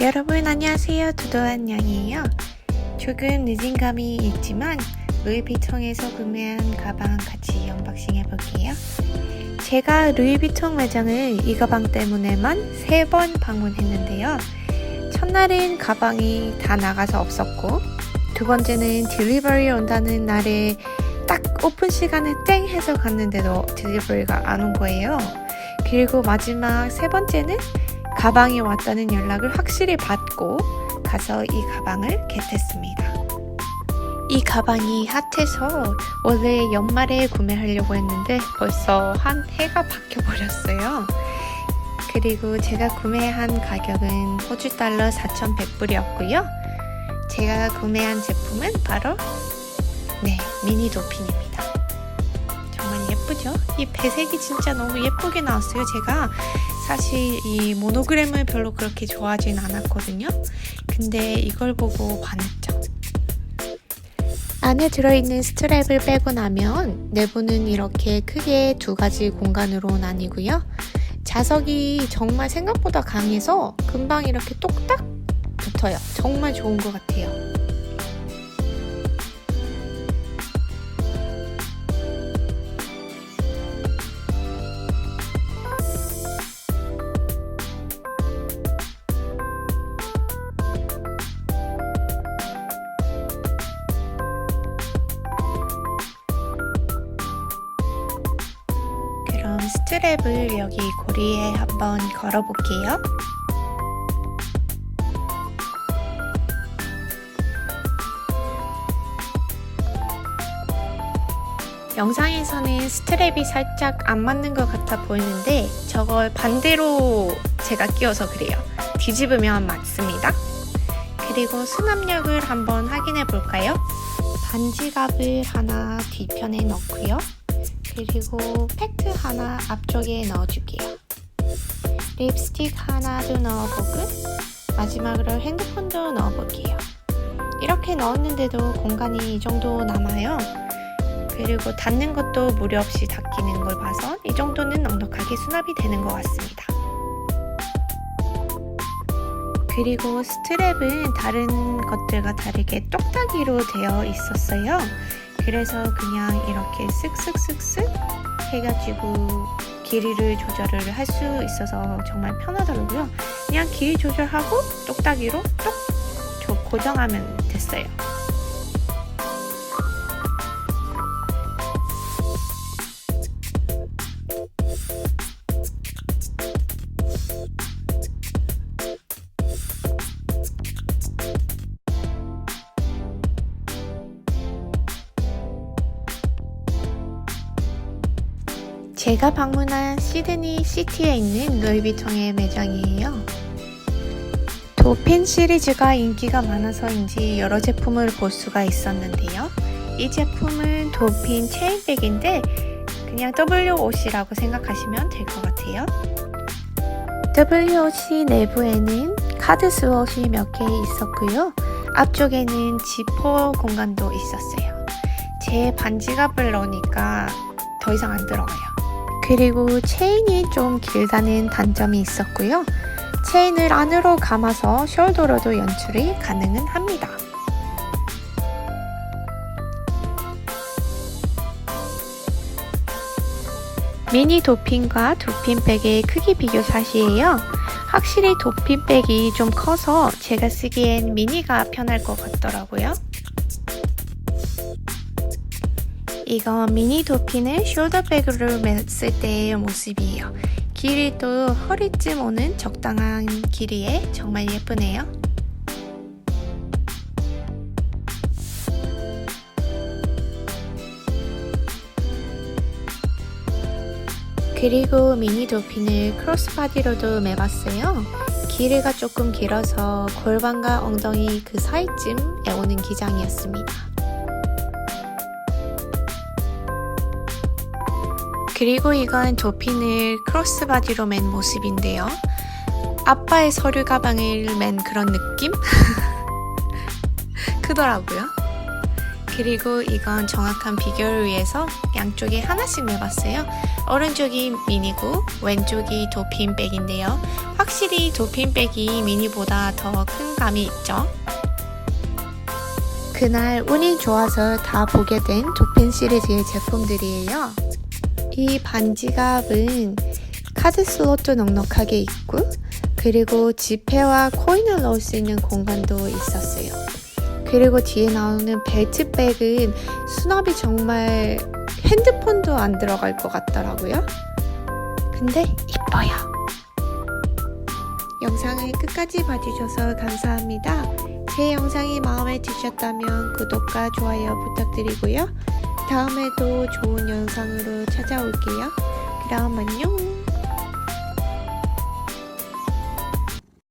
여러분 안녕하세요. 두도한 양이에요. 조금 늦은 감이 있지만 루이비통에서 구매한 가방 같이 언박싱 해볼게요. 제가 루이비통 매장을 이 가방 때문에만 세 번 방문했는데요. 첫날은 가방이 다 나가서 없었고 두 번째는 딜리버리 온다는 날에 딱 오픈 시간에 땡 해서 갔는데도 딜리버리가 안 온 거예요. 그리고 마지막 세 번째는 가방이 왔다는 연락을 확실히 받고 가서 이 가방을 겟했습니다. 이 가방이 핫해서 원래 연말에 구매하려고 했는데 벌써 한 해가 바뀌어 버렸어요. 그리고 제가 구매한 가격은 호주 달러 4,100불이었고요. 제가 구매한 제품은 바로 네 미니 도핀입니다. 정말 예쁘죠? 이 배색이 진짜 너무 예쁘게 나왔어요. 제가 사실 이 모노그램을 별로 그렇게 좋아하진 않았거든요. 근데 이걸 보고 반했죠. 안에 들어있는 스트랩을 빼고 나면 내부는 이렇게 크게 두 가지 공간으로 나뉘고요. 자석이 정말 생각보다 강해서 금방 이렇게 똑딱 붙어요. 정말 좋은 것 같아요. 스트랩을 여기 고리에 한번 걸어볼게요. 영상에서는 스트랩이 살짝 안 맞는 것 같아 보이는데 저걸 반대로 제가 끼워서 그래요. 뒤집으면 맞습니다. 그리고 수납력을 한번 확인해 볼까요? 반지갑을 하나 뒤편에 넣고요. 그리고 팩트 하나 앞쪽에 넣어줄게요. 립스틱 하나도 넣어보고 마지막으로 핸드폰도 넣어볼게요. 이렇게 넣었는데도 공간이 이 정도 남아요. 그리고 닫는 것도 무리 없이 닫히는 걸 봐서 이 정도는 넉넉하게 수납이 되는 것 같습니다. 그리고 스트랩은 다른 것들과 다르게 똑딱이로 되어 있었어요. 그래서 그냥 이렇게 쓱쓱쓱쓱 해가지고 길이를 조절을 할 수 있어서 정말 편하더라고요. 그냥 길이 조절하고 똑딱이로 똑 고정하면 됐어요. 제가 방문한 시드니 시티에 있는 루이비통의 매장이에요. 도핀 시리즈가 인기가 많아서인지 여러 제품을 볼 수가 있었는데요. 이 제품은 도핀 체인백인데 그냥 WOC라고 생각하시면 될 것 같아요. WOC 내부에는 카드 스워시 몇 개 있었고요. 앞쪽에는 지퍼 공간도 있었어요. 제 반지갑을 넣으니까 더 이상 안 들어가요. 그리고 체인이 좀 길다는 단점이 있었고요. 체인을 안으로 감아서 숄더로도 연출이 가능은 합니다. 미니 도핀과 도핀백의 크기 비교 샷이에요. 확실히 도핀백이 좀 커서 제가 쓰기엔 미니가 편할 것 같더라고요. 이거 미니 도핀을 숄더백으로 맸을 때의 모습이에요. 길이도 허리쯤 오는 적당한 길이에 정말 예쁘네요. 그리고 미니 도핀을 크로스바디로도 매봤어요. 길이가 조금 길어서 골반과 엉덩이 그 사이쯤에 오는 기장이었습니다. 그리고 이건 도핀을 크로스바디로 맨 모습인데요. 아빠의 서류 가방을 맨 그런 느낌? 크더라고요. 그리고 이건 정확한 비교를 위해서 양쪽에 하나씩 매봤어요. 오른쪽이 미니고 왼쪽이 도핀백인데요. 확실히 도핀백이 미니보다 더 큰 감이 있죠. 그날 운이 좋아서 다 보게 된 도핀 시리즈의 제품들이에요. 이 반지갑은 카드 슬롯도 넉넉하게 있고 그리고 지폐와 코인을 넣을 수 있는 공간도 있었어요. 그리고 뒤에 나오는 벨트백은 수납이 정말 핸드폰도 안 들어갈 것 같더라고요. 근데 이뻐요. 영상을 끝까지 봐주셔서 감사합니다. 제 영상이 마음에 드셨다면 구독과 좋아요 부탁드리고요. 다음에도 좋은 영상으로 찾아올게요. 그럼 안녕!